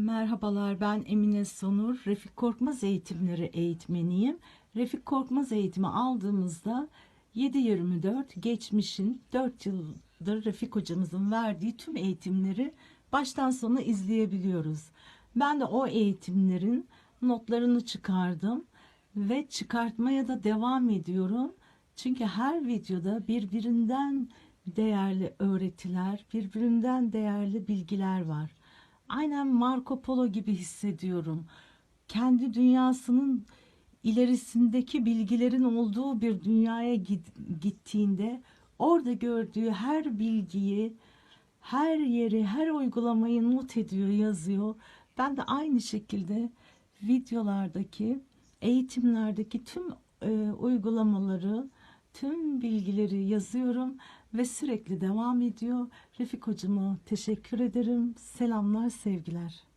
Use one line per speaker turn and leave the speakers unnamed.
Merhabalar ben Emine Sonur. Refik Korkmaz eğitimleri eğitmeniyim. Refik Korkmaz eğitimi aldığımızda 7-24 geçmişin 4 yıldır Refik hocamızın verdiği tüm eğitimleri baştan sona izleyebiliyoruz. Ben de o eğitimlerin notlarını çıkardım ve çıkartmaya da devam ediyorum. Çünkü her videoda birbirinden değerli öğretiler, birbirinden değerli bilgiler var. Aynen Marco Polo gibi hissediyorum. Kendi dünyasının ilerisindeki bilgilerin olduğu bir dünyaya git- gittiğinde orada gördüğü her bilgiyi, her yeri, her uygulamayı not ediyor, yazıyor. Ben de aynı şekilde videolardaki, eğitimlerdeki tüm e, uygulamaları, tüm bilgileri yazıyorum ve sürekli devam ediyor. Refik hocama teşekkür ederim. Selamlar, sevgiler.